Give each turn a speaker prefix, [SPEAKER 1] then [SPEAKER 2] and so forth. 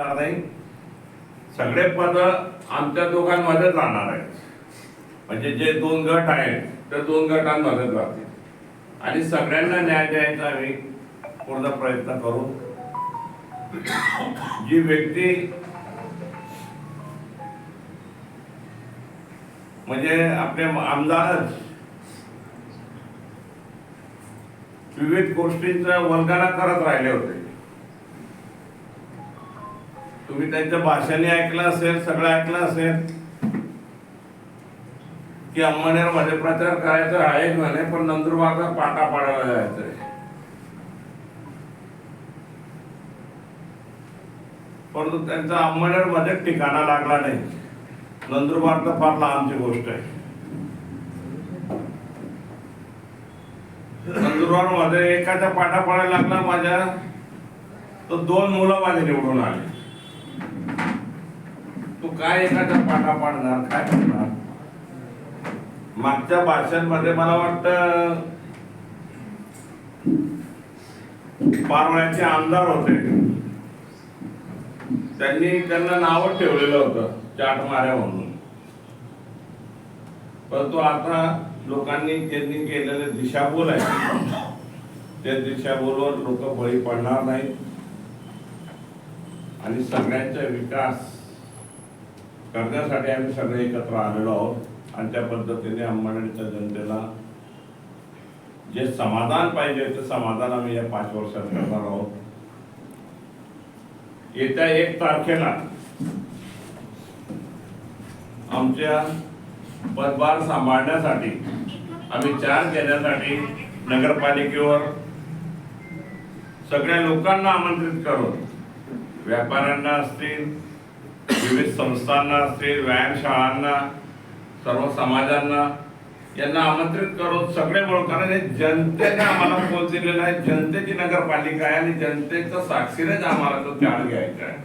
[SPEAKER 1] राहणार नाही सगळे पद आमच्या दोघांमध्येच राहणार आहेत. म्हणजे जे दोन गट आहेत त्या दोन गटांमध्येच राहतील. आणि सगळ्यांना न्याय द्यायचा आम्ही पूर्ण प्रयत्न करू जी व्यक्ती म्हणजे आपले आमदारच विविध गोष्टींचा वल्गना करत राहिले होते. तुम्ही त्यांच्या भाषाने ऐकलं असेल सगळं ऐकलं असेल की अंमनेरमध्ये प्रचार करायचा आहे म्हणे पण नंदुरबारचा पाटा पाडायला जायचंय. परंतु त्यांचा अंमनेरमध्ये ठिकाणा लागला नाही. नंदुरबार तर फार लहानची गोष्ट आहे. नंदुरबारमध्ये एकाचा पाटा पाडायला लागला माझ्या तर दोन मुलं माझे निवडून आले. तू काय एखादा पाठा पाडणार काय करणार? मागच्या भाषांमध्ये मला वाटतं पारवळ्याचे आमदार होते. त्यांनी त्यांना नावच ठेवलेलं होतं चाट माऱ्या म्हणून. परंतु आता लोकांनी त्यांनी केलेले दिशाभूल आहे त्या दिशाभूलवर लोक बळी पडणार नाहीत. आणि सगळ्यांचा विकास करण्यासाठी आम्ही सगळे एकत्र आलेलो आहोत. आणि त्या पद्धतीने अंबाडीच्या जनतेला जे समाधान पाहिजे ते समाधान आम्ही या पाच वर्षात करणार आहोत. येत्या एक तारखेला आमच्या पदभार सांभाळण्यासाठी आम्ही चार्ज घेण्यासाठी नगरपालिकेवर सगळ्या लोकांना आमंत्रित करून व्यापाऱ्यांना असतील विविध संस्थांना असतील व्यायामशाळांना सर्व समाजांना यांना आमंत्रित करून सगळे मिळून कारण हे जनतेने आम्हाला फोन दिलेला आहे. जनतेची नगरपालिका आहे आणि जनतेचा साक्षीनेच आम्हाला तो त्याग घ्यायचा आहे.